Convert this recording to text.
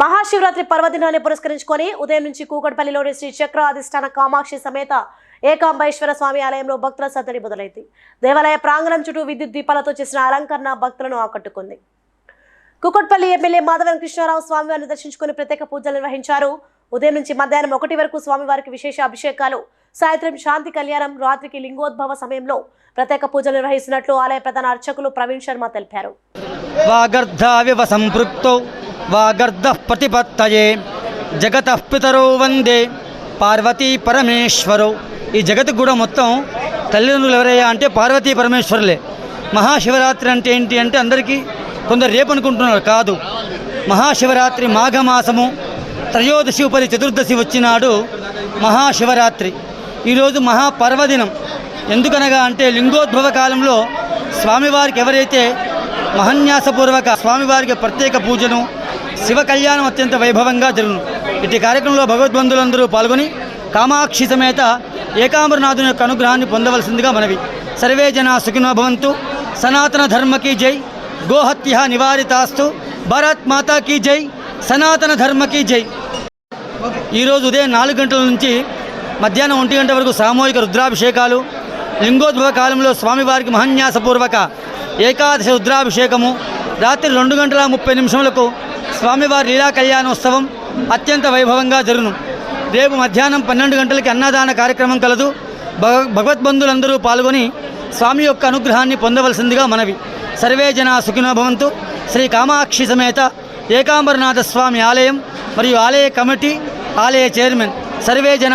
మహాశివరాత్రి పర్వదినాన్ని పురస్కరించుకొని ఉదయం నుంచి కూకట్పల్లిలోని శ్రీ చక్ర అధిష్టాన కామాక్షి సమేత ఏకాంబేశ్వర స్వామి ఆలయంలో భక్తుల సద్దడి మొదలైంది. దేవాలయ ప్రాంగణం చుట్టూ విద్యుత్ దీపాలతో చేసిన అలంకరణ భక్తులను ఆకట్టుకుంది. కుకట్పల్లి ఎమ్మెల్యే మాధవన్ కృష్ణారావు స్వామివారిని దర్శించుకుని ప్రత్యేక పూజలు నిర్వహించారు. ఉదయం నుంచి మధ్యాహ్నం ఒకటి వరకు స్వామివారికి విశేష అభిషేకాలు సాయంత్రం శాంతి కళ్యాణం రాత్రికి లింగోద్భవ సమయంలో ప్రత్యేక పూజలు నిర్వహిస్తున్నట్లు ఆలయ ప్రధాన అర్చకులు ప్రవీణ్ శర్మ తెలిపారు. వాగర్ధ ప్రతిపత్తయే జగత పితరో వందే పార్వతీ పరమేశ్వరు ఈ జగత్తు కూడా మొత్తం తల్లిదండ్రులు ఎవరయ్యా అంటే పార్వతీ పరమేశ్వరులే. మహాశివరాత్రి అంటే ఏంటి అంటే అందరికీ కొందరు రేపు అనుకుంటున్నారు కాదు. మహాశివరాత్రి మాఘమాసము త్రయోదశి ఉపరి చతుర్దశి వచ్చినాడు మహాశివరాత్రి. ఈరోజు మహాపర్వదినం. ఎందుకనగా అంటే లింగోద్భవ కాలంలో స్వామివారికి ఎవరైతే మహన్యాసపూర్వక స్వామివారికి ప్రత్యేక పూజను శివ కళ్యాణం అత్యంత వైభవంగా జరుగును ఇటు కార్యక్రమంలో భగవద్బంధులందరూ పాల్గొని కామాక్షి సమేత ఏకాంబరనాథుని యొక్క అనుగ్రహాన్ని పొందవలసిందిగా మనవి. సర్వే జనా సుఖినో భవంతు. సనాతన ధర్మకి జై. గోహత్య నివారితాస్తు. భారత్ మాతాకి జై. సనాతన ధర్మకి జై. ఈరోజు ఉదయం నాలుగు గంటల నుంచి మధ్యాహ్నం ఒంటి గంట వరకు సామూహిక రుద్రాభిషేకాలు లింగోద్భవ కాలంలో స్వామివారికి మహన్యాసపూర్వక ఏకాదశ రుద్రాభిషేకము రాత్రి రెండు గంటల ముప్పై నిమిషములకు స్వామివారి లీలా కళ్యాణోత్సవం అత్యంత వైభవంగా జరుగును. రేపు మధ్యాహ్నం పన్నెండు గంటలకి అన్నదాన కార్యక్రమం కలదు. భగ భగవద్బంధులందరూ పాల్గొని స్వామి యొక్క అనుగ్రహాన్ని పొందవలసిందిగా మనవి. సర్వే జనా సుఖినో భవంతు. శ్రీ కామాక్షి సమేత ఏకాంబరనాథ స్వామి ఆలయం మరియు ఆలయ కమిటీ ఆలయ చైర్మన్. సర్వే జన